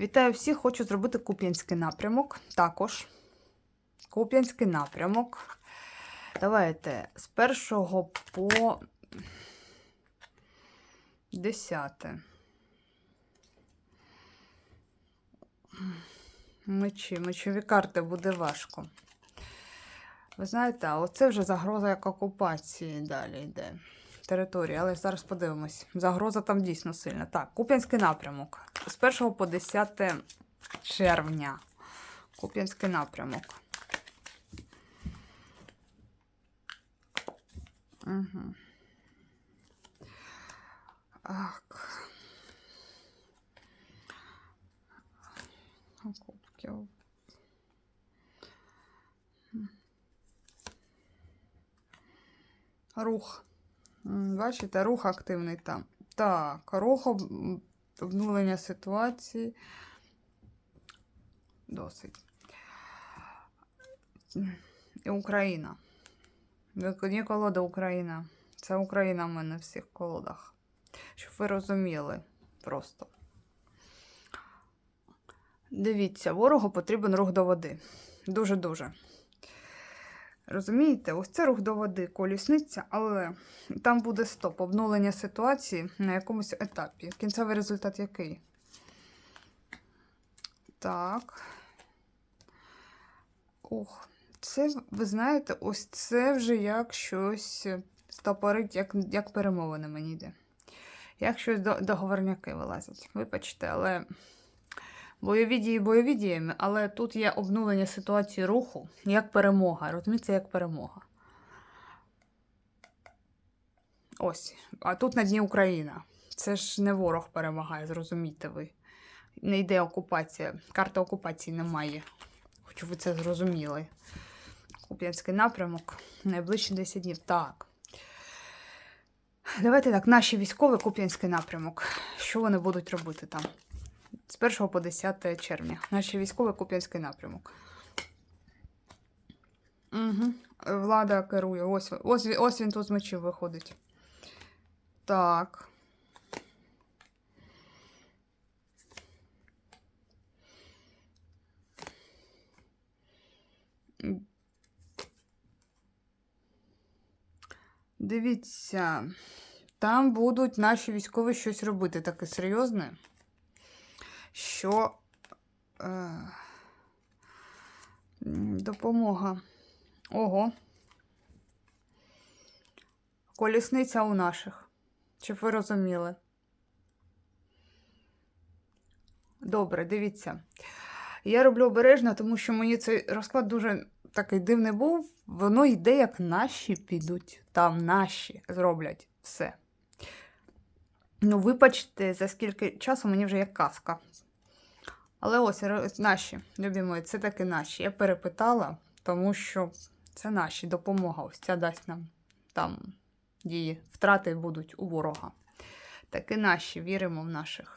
Вітаю всіх! Хочу зробити Куп'янський напрямок. Також Куп'янський напрямок. Давайте з першого по 10. Мечі, мечові карти буде важко. Ви знаєте, а оце вже загроза як окупації далі йде. Території, але зараз подивимось. Загроза там дійсно сильна. Так, Куп'янський напрямок. З 1 по 10 червня. Куп'янський напрямок. Угу. Так. Кубків. Рух. Бачите, рух активний там. Так, рух обнулення ситуації. Досить. Україна. Ні колода Україна. Це Україна в мене в всіх колодах. Щоб ви розуміли просто. Дивіться, ворогу потрібен рух до води. Дуже-дуже. Розумієте, ось це рух до води, колісниця, але там буде стоп, обнулення ситуації на якомусь етапі. Кінцевий результат який? Так. Ух, це, ви знаєте, ось це вже як щось стопорить, як, як перемовини мені йде. Як щось до, договорняки вилазять. Вибачте, але бойові дії бойові діями, але тут є обнулення ситуації руху як перемога. Розумієте, як перемога. Ось. А тут на дні Україна. Це ж не ворог перемагає, зрозумійте ви. Не йде окупація. Карти окупації немає. Хочу ви це зрозуміли. Куп'янський напрямок. Найближчі 10 днів. Так. Давайте так, наші військові Куп'янський напрямок. Що вони будуть робити там? З 1 по 10 червня. Наші військові Куп'янський напрямок. Угу. Влада керує. Ось, ось, ось він тут з мечів виходить. Так. Дивіться, там будуть наші військові щось робити таке серйозне, що е, допомога. Ого. Колісниця у наших. Щоб ви розуміли. Добре, дивіться. Я роблю обережно, тому що мені цей розклад дуже такий дивний був. Воно йде, як наші підуть. Там наші зроблять все. Ну, вибачте, за скільки часу мені вже як казка. Але ось наші, любі мої, це таки наші. Я перепитала, тому що це наші допомога. Ось ця дасть нам там дії. Втрати будуть у ворога. Таки наші, віримо в наших.